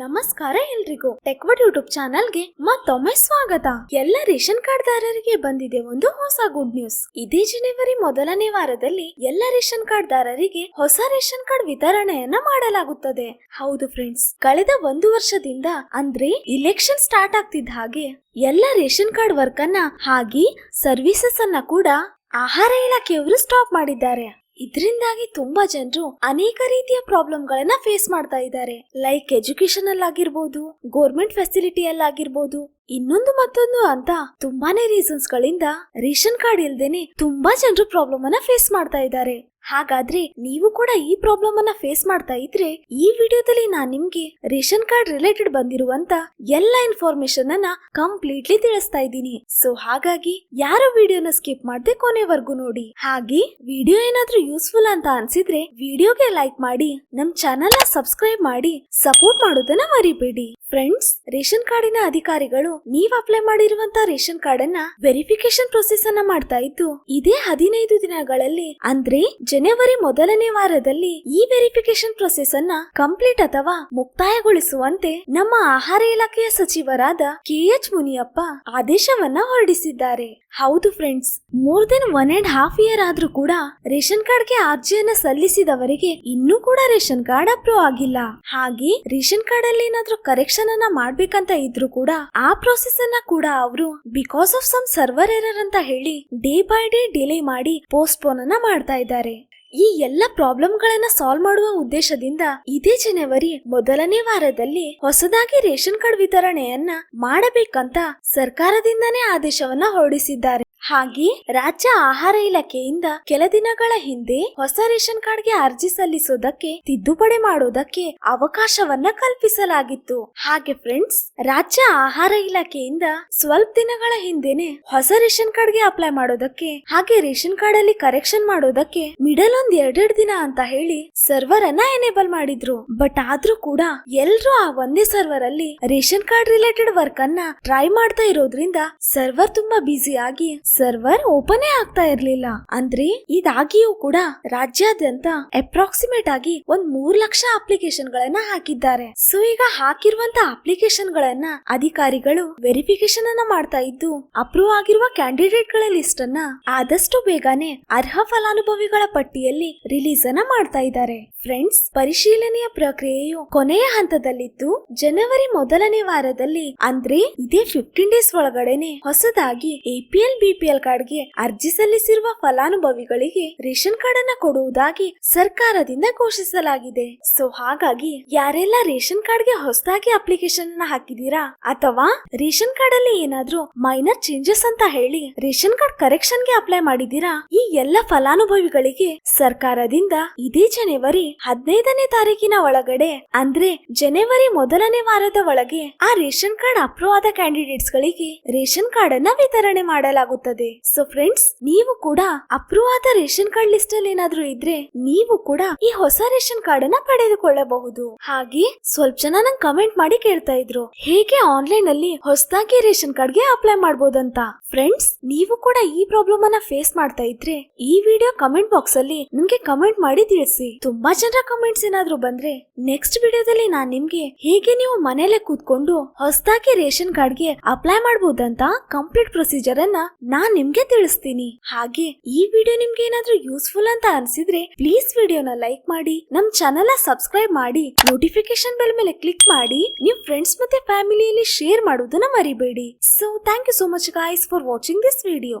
ನಮಸ್ಕಾರ ಎಲ್ರಿಗೂ. ಟೆಕ್ವಡ್ ಯೂಟ್ಯೂಬ್ ಚಾನಲ್ಗೆ ಮತ್ತೊಮ್ಮೆ ಸ್ವಾಗತ. ಎಲ್ಲ ರೇಷನ್ ಕಾರ್ಡ್ದಾರರಿಗೆ ಬಂದಿದೆ ಒಂದು ಹೊಸ ಗುಡ್ ನ್ಯೂಸ್. ಇದೇ ಜನವರಿ ಮೊದಲನೇ ವಾರದಲ್ಲಿ ಎಲ್ಲ ರೇಷನ್ ಕಾರ್ಡ್ದಾರರಿಗೆ ಹೊಸ ರೇಷನ್ ಕಾರ್ಡ್ ವಿತರಣೆಯನ್ನ ಮಾಡಲಾಗುತ್ತದೆ. ಹೌದು ಫ್ರೆಂಡ್ಸ್ ಕಳೆದ ಒಂದು ವರ್ಷದಿಂದ ಅಂದ್ರೆ ಇಲೆಕ್ಷನ್ ಸ್ಟಾರ್ಟ್ ಆಗ್ತಿದ್ದ ಹಾಗೆ ಎಲ್ಲ ರೇಷನ್ ಕಾರ್ಡ್ ವರ್ಕ್ ಅನ್ನ ಹಾಗೆ ಸರ್ವಿಸಸ್ ಅನ್ನ ಕೂಡ ಆಹಾರ ಇಲಾಖೆಯವರು ಸ್ಟಾಪ್ ಮಾಡಿದ್ದಾರೆ. ಇದರಿಂದಾಗಿ ತುಂಬಾ ಜನರು ಅನೇಕ ರೀತಿಯ ಪ್ರಾಬ್ಲಮ್ ಗಳನ್ನ ಫೇಸ್ ಮಾಡ್ತಾ ಇದ್ದಾರೆ. ಲೈಕ್ ಎಜುಕೇಶನ್ ಅಲ್ಲಾಗಿರ್ಬೋದು ಗೋರ್ಮೆಂಟ್ ಫೆಸಿಲಿಟಿ ಅಲ್ಲಾಗಿರ್ಬೋದು ಇನ್ನೊಂದು ಮತ್ತೊಂದು ಅಂತ ತುಂಬಾನೇ ರೀಸನ್ಸ್ ಗಳಿಂದ ರೇಷನ್ ಕಾರ್ಡ್ ಇಲ್ದೇನೆ ತುಂಬಾ ಜನರು ಪ್ರಾಬ್ಲಮ್ ಅನ್ನ ಫೇಸ್ ಮಾಡ್ತಾ ಇದ್ದಾರೆ. ಹಾಗಾದ್ರೆ ನೀವು ಕೂಡ ಈ ಪ್ರಾಬ್ಲಮ್ ಅನ್ನ ಫೇಸ್ ಮಾಡ್ತಾ ಇದ್ರೆ ಈ ವಿಡಿಯೋದಲ್ಲಿ ನಾನ್ ನಿಮ್ಗೆ ರೇಷನ್ ಕಾರ್ಡ್ ರಿಲೇಟೆಡ್ ಬಂದಿರುವಂತ ಎಲ್ಲ ಇನ್ಫಾರ್ಮೇಶನ್ ಅನ್ನ ಕಂಪ್ಲೀಟ್ಲಿ ತಿಳಿಸ್ತಾ ಇದ್ದೀನಿ. ಸೊ ಹಾಗಾಗಿ ಯಾರು ವಿಡಿಯೋನ ಸ್ಕಿಪ್ ಮಾಡದೆ ಕೊನೆವರೆಗೂ ನೋಡಿ. ಹಾಗೆ ವಿಡಿಯೋ ಏನಾದ್ರೂ ಯೂಸ್ಫುಲ್ ಅಂತ ಅನ್ಸಿದ್ರೆ ವಿಡಿಯೋಗೆ ಲೈಕ್ ಮಾಡಿ, ನಮ್ ಚಾನೆಲ್ನ ಸಬ್ಸ್ಕ್ರೈಬ್ ಮಾಡಿ ಸಪೋರ್ಟ್ ಮಾಡೋದನ್ನ ಮರಿಬೇಡಿ. ಫ್ರೆಂಡ್ಸ್ ರೇಷನ್ ಕಾರ್ಡಿನ ಅಧಿಕಾರಿಗಳು ನೀವ್ ಅಪ್ಲೈ ಮಾಡಿರುವಂತ ರೇಷನ್ ಕಾರ್ಡ್ ಅನ್ನ ವೆರಿಫಿಕೇಶನ್ ಪ್ರೊಸೆಸ್ ಅನ್ನ ಮಾಡ್ತಾ ಇದ್ದು, ಇದೇ ಹದಿನೈದು ದಿನಗಳಲ್ಲಿ ಅಂದ್ರೆ ಜನವರಿ ಮೊದಲನೇ ವಾರದಲ್ಲಿ ಈ ವೆರಿಫಿಕೇಶನ್ ಪ್ರೊಸೆಸ್ ಅನ್ನ ಕಂಪ್ಲೀಟ್ ಅಥವಾ ಮುಕ್ತಾಯಗೊಳಿಸುವಂತೆ ನಮ್ಮ ಆಹಾರ ಇಲಾಖೆಯ ಸಚಿವರಾದ ಕೆ ಎಚ್ ಮುನಿಯಪ್ಪ ಆದೇಶವನ್ನ ಹೊರಡಿಸಿದ್ದಾರೆ. ಹೌದು friends more than one and half year ಆದ್ರೂ ಕೂಡ ರೇಷನ್ ಕಾರ್ಡ್ಗೆ ಅರ್ಜಿಯನ್ನ ಸಲ್ಲಿಸಿದವರಿಗೆ ಇನ್ನೂ ಕೂಡ ರೇಷನ್ ಕಾರ್ಡ್ ಅಪ್ರೂವ್ ಆಗಿಲ್ಲ. ಹಾಗೆ ರೇಷನ್ ಕಾರ್ಡ್ ಅಲ್ಲಿ ಏನಾದ್ರೂ ಕರೆಕ್ಷನ್ ಅನ್ನ ಮಾಡ್ಬೇಕಂತ ಇದ್ರು ಕೂಡ ಆ ಪ್ರೊಸೆಸ್ ಅನ್ನ ಕೂಡ ಅವರು because of some server error ಅಂತ ಹೇಳಿ ಡೇ ಬೈ ಡೇ ಡಿಲೇ ಮಾಡಿ ಪೋಸ್ಟ್ ಪೋನ್ ಅನ್ನ ಮಾಡ್ತಾ ಇದ್ದಾರೆ. ಈ ಎಲ್ಲ ಪ್ರಾಬ್ಲಮ್ ಗಳನ್ನ ಸಾಲ್ವ್ ಮಾಡುವ ಉದ್ದೇಶದಿಂದ ಇದೇ ಜನವರಿ ಮೊದಲನೇ ವಾರದಲ್ಲಿ ಹೊಸದಾಗಿ ರೇಷನ್ ಕಾರ್ಡ್ ವಿತರಣೆಯನ್ನ ಮಾಡಬೇಕಂತ ಸರ್ಕಾರದಿಂದನೇ ಆದೇಶವನ್ನ ಹೊರಡಿಸಿದ್ದಾರೆ. ಹಾಗೆ ರಾಜ್ಯ ಆಹಾರ ಇಲಾಖೆಯಿಂದ ಕೆಲ ದಿನಗಳ ಹಿಂದೆ ಹೊಸ ರೇಷನ್ ಕಾರ್ಡ್ಗೆ ಅರ್ಜಿ ಸಲ್ಲಿಸೋದಕ್ಕೆ ತಿದ್ದುಪಡಿ ಮಾಡೋದಕ್ಕೆ ಅವಕಾಶವನ್ನ ಕಲ್ಪಿಸಲಾಗಿತ್ತು. ಹಾಗೆ ಫ್ರೆಂಡ್ಸ್, ರಾಜ್ಯ ಆಹಾರ ಇಲಾಖೆಯಿಂದ ಸ್ವಲ್ಪ ದಿನಗಳ ಹಿಂದೆನೆ ಹೊಸ ರೇಷನ್ ಕಾರ್ಡ್ಗೆ ಅಪ್ಲೈ ಮಾಡೋದಕ್ಕೆ ಹಾಗೆ ರೇಷನ್ ಕಾರ್ಡ್ ಅಲ್ಲಿ ಕರೆಕ್ಷನ್ ಮಾಡೋದಕ್ಕೆ ಮಿಡಲ್ ಒಂದ್ ಎರಡೆರಡು ದಿನ ಅಂತ ಹೇಳಿ ಸರ್ವರ್ ಅನ್ನ ಎನೇಬಲ್ ಮಾಡಿದ್ರು. ಬಟ್ ಆದ್ರೂ ಕೂಡ ಎಲ್ರೂ ಆ ಒಂದೇ ಸರ್ವರ್ ಅಲ್ಲಿ ರೇಷನ್ ಕಾರ್ಡ್ ರಿಲೇಟೆಡ್ ವರ್ಕ್ ಅನ್ನ ಟ್ರೈ ಮಾಡ್ತಾ ಇರೋದ್ರಿಂದ ಸರ್ವರ್ ತುಂಬಾ ಬ್ಯುಸಿ ಆಗಿ ಸರ್ವರ್ ಓಪನ್ ಆಗ್ತಾ ಇರ್ಲಿಲ್ಲ. ಅಂದ್ರೆ ಇದಾಗಿಯೂ ಕೂಡ ರಾಜ್ಯಾದ್ಯಂತ ಅಪ್ರಾಕ್ಸಿಮೇಟ್ ಆಗಿ ಒಂದ್ ಮೂರ್ ಲಕ್ಷ ಅಪ್ಲಿಕೇಶನ್ ಗಳನ್ನ ಹಾಕಿದ್ದಾರೆ. ಸೊ ಈಗ ಹಾಕಿರುವಂತ ಅಪ್ಲಿಕೇಶನ್ ಗಳನ್ನ ಅಧಿಕಾರಿಗಳು ವೆರಿಫಿಕೇಶನ್ ಅನ್ನ ಮಾಡ್ತಾ ಇದ್ದು ಅಪ್ರೂವ್ ಆಗಿರುವ ಕ್ಯಾಂಡಿಡೇಟ್ಗಳ ಲಿಸ್ಟ್ ಅನ್ನ ಆದಷ್ಟು ಬೇಗನೆ ಅರ್ಹ ಫಲಾನುಭವಿಗಳ ಪಟ್ಟಿಯಲ್ಲಿ ರಿಲೀಸ್ ಅನ್ನ ಮಾಡ್ತಾ ಇದ್ದಾರೆ. ಫ್ರೆಂಡ್ಸ್, ಪರಿಶೀಲನೆಯ ಪ್ರಕ್ರಿಯೆಯು ಕೊನೆಯ ಹಂತದಲ್ಲಿದ್ದು, ಜನವರಿ ಮೊದಲನೇ ವಾರದಲ್ಲಿ, ಅಂದ್ರೆ ಇದೇ ಫಿಫ್ಟೀನ್ ಡೇಸ್ ಒಳಗಡೆನೆ ಹೊಸದಾಗಿ ಎಪಿಎಲ್ ಬಿಪಿಎಲ್ ಕಾರ್ಡ್ಗೆ ಅರ್ಜಿ ಸಲ್ಲಿಸಿರುವ ಫಲಾನುಭವಿಗಳಿಗೆ ರೇಷನ್ ಕಾರ್ಡ್ ಅನ್ನ ಕೊಡುವುದಾಗಿ ಸರ್ಕಾರದಿಂದ ಘೋಷಿಸಲಾಗಿದೆ. ಸೊ ಹಾಗಾಗಿ ಯಾರೆಲ್ಲ ರೇಷನ್ ಕಾರ್ಡ್ಗೆ ಹೊಸದಾಗಿ ಅಪ್ಲಿಕೇಶನ್ ಅನ್ನ ಹಾಕಿದೀರಾ ಅಥವಾ ರೇಷನ್ ಕಾರ್ಡ್ ಅಲ್ಲಿ ಏನಾದ್ರೂ ಮೈನರ್ ಚೇಂಜಸ್ ಅಂತ ಹೇಳಿ ರೇಷನ್ ಕಾರ್ಡ್ ಕರೆಕ್ಷನ್ಗೆ ಅಪ್ಲೈ ಮಾಡಿದೀರಾ ಈ ಎಲ್ಲ ಫಲಾನುಭವಿಗಳಿಗೆ ಸರ್ಕಾರದಿಂದ ಇದೇ ಜನವರಿ ಹದಿನೈದನೇ ತಾರೀಕಿನ ಒಳಗಡೆ, ಅಂದ್ರೆ ಜನವರಿ ಮೊದಲನೇ ವಾರದ ಒಳಗೆ, ಆ ರೇಷನ್ ಕಾರ್ಡ್ ಅಪ್ರೂವ್ ಆದ ಕ್ಯಾಂಡಿಡೇಟ್ಸ್ ಗಳಿಗೆ ರೇಷನ್ ಕಾರ್ಡ್ ಅನ್ನ ವಿತರಣೆ ಮಾಡಲಾಗುತ್ತದೆ. ಸೊ ಫ್ರೆಂಡ್ಸ್ ನೀವು ಕೂಡ ಅಪ್ರೂವ್ ಆದ ರೇಷನ್ ಕಾರ್ಡ್ ಲಿಸ್ಟ್ ಅಲ್ಲಿ ಏನಾದ್ರೂ ಇದ್ರೆ, ನೀವು ಕೂಡ ಈ ಹೊಸ ರೇಷನ್ ಕಾರ್ಡ್ ಅನ್ನ ಪಡೆದುಕೊಳ್ಳಬಹುದು. ಹಾಗೆ ಸ್ವಲ್ಪ ಜನ ನಂಗೆ ಕಮೆಂಟ್ ಮಾಡಿ ಕೇಳ್ತಾ ಇದ್ರು, ಹೇಗೆ ಆನ್ಲೈನ್ ಅಲ್ಲಿ ಹೊಸದಾಗಿ ರೇಷನ್ ಕಾರ್ಡ್ಗೆ ಅಪ್ಲೈ ಮಾಡಬಹುದಂತ ಫ್ರೆಂಡ್ಸ್ ನೀವು ಕೂಡ ಈ ಪ್ರಾಬ್ಲಮ್ ಅನ್ನ ಫೇಸ್ ಮಾಡ್ತಾ ಇದ್ರೆ, ಈ ವಿಡಿಯೋ ಕಮೆಂಟ್ ಬಾಕ್ಸ್ ಅಲ್ಲಿ ನಿಮ್ಗೆ ಕಮೆಂಟ್ ಮಾಡಿ ತಿಳಿಸಿ. ತುಂಬಾ ಜನರ ಕಮೆಂಟ್ಸ್ ಏನಾದ್ರೂ ಬಂದ್ರೆ ನೆಕ್ಸ್ಟ್ ವಿಡಿಯೋದಲ್ಲಿ ನಾನ್ ನಿಮ್ಗೆ ಹೇಗೆ ನೀವು ಮನೇಲೆ ಕೂತ್ಕೊಂಡು ಹೊಸದಾಗಿ ರೇಷನ್ ಕಾರ್ಡ್ಗೆ ಅಪ್ಲೈ ಮಾಡಬಹುದಂತ ಕಂಪ್ಲೀಟ್ ಪ್ರೊಸೀಜರ್ ಅನ್ನ ನಾನ್ ನಿಮ್ಗೆ ತಿಳಿಸ್ತೀನಿ. ಹಾಗೆ ಈ ವಿಡಿಯೋ ನಿಮ್ಗೆ ಏನಾದ್ರೂ ಯೂಸ್ಫುಲ್ ಅಂತ ಅನ್ಸಿದ್ರೆ ಪ್ಲೀಸ್ ವಿಡಿಯೋನ ಲೈಕ್ ಮಾಡಿ, ನಮ್ ಚಾನೆಲ್ ಸಬ್ಸ್ಕ್ರೈಬ್ ಮಾಡಿ ನೋಟಿಫಿಕೇಶನ್ ಬೆಲ್ ಮೇಲೆ ಕ್ಲಿಕ್ ಮಾಡಿ, ನಿಮ್ ಫ್ರೆಂಡ್ಸ್ ಮತ್ತೆ ಫ್ಯಾಮಿಲಿಯಲ್ಲಿ ಶೇರ್ ಮಾಡೋದನ್ನ ಮರಿಬೇಡಿ. So thank you so much guys for watching this video